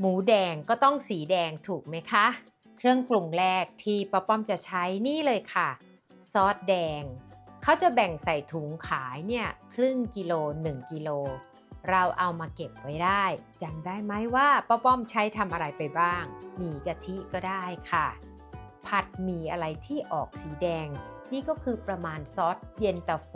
หมูแดงก็ต้องสีแดงถูกไหมคะ เครื่องปรุงแรกที่ป้าป้อมจะใช้นี่เลยค่ะ ซอสแดง เขาจะแบ่งใส่ถุงขายเนี่ยครึ่งกิโล 1 กิโล เราเอามาเก็บไว้ได้จำได้ไหมว่าป้าป้อมใช้ทำอะไรไปบ้างมีกะทิก็ได้ค่ะ ผัดหมี่อะไรที่ออกสีแดง นี่ก็คือประมาณซอสเย็นตาโฟ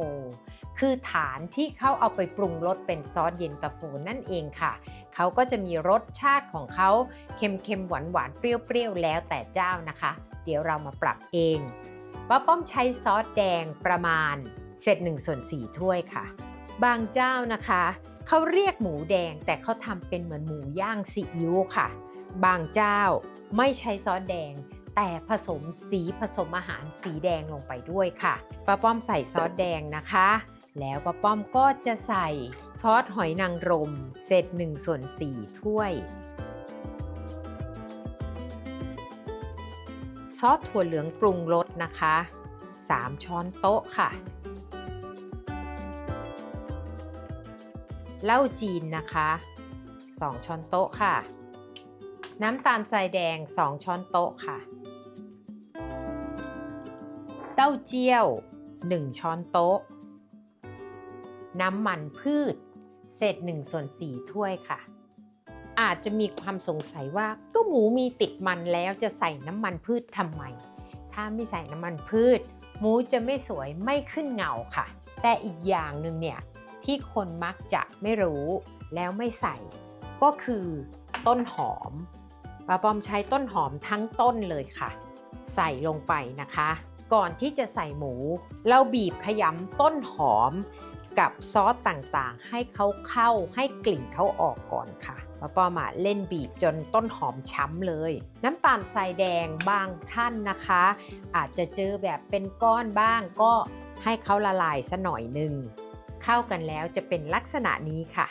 คือฐานที่เขาเอาไปปรุงรสเป็นซอสเย็นตาโฟนั่นเองค่ะ เขาก็จะมีรสชาติของเขาเค็มๆ หวานๆ เปรี้ยวๆ แล้วแต่เจ้านะคะ เดี๋ยวเรามาปรับเองป้าป้อมใช้ซอสแดงประมาณเศษ1ส่วน4ถ้วยค่ะ บางเจ้านะคะเขาเรียกหมูแดงแต่เขาทำเป็นเหมือนหมูย่างซีอิ๊วค่ะ บางเจ้าไม่ใช้ซอสแดง แต่ผสมสีผสมอาหารสีแดงลงไปด้วยค่ะป้าป้อมใส่ซอสแดงนะคะ แล้วป้าป้อมก็จะใส่ซอสหอยนางรมเศษ1ส่วน4ถ้วย ซอสถั่วเหลืองปรุงรสนะคะ 3 ช้อนโต๊ะค่ะเหล้าจีนนะคะ 2 ช้อนโต๊ะค่ะ น้ำตาลทรายแดง 2 ช้อนโต๊ะค่ะ เต้าเจี้ยว 1 ช้อนโต๊ะ น้ำมันพืช เศษ1ส่วน4ถ้วยค่ะ อาจจะมีความสงสัยว่าก็หมูมีติดมันแล้วจะใส่น้ำมันพืชทำไม ถ้าไม่ใส่น้ำมันพืช หมูจะไม่สวยไม่ขึ้นเงาค่ะ แต่อีกอย่างหนึ่งเนี่ยที่คนมักจะไม่รู้แล้วไม่ใส่ ก็คือต้นหอมปาปอมใช้ต้นหอมทั้งต้นเลยค่ะ ใส่ลงไปนะคะ ก่อนที่จะใส่หมู เราบีบขยำต้นหอม กับซอสต่างๆ ให้เขาเข้าให้กลิ่นเขาออกก่อนค่ะ แล้วก็มาเล่นบีบจนต้นหอมช้ำเลย น้ำตาลทรายแดงบางท่านนะคะ อาจจะเจอแบบเป็นก้อนบ้างก็ให้เขาละลายซะหน่อยหนึ่งเข้ากันแล้วจะเป็นลักษณะนี้ค่ะ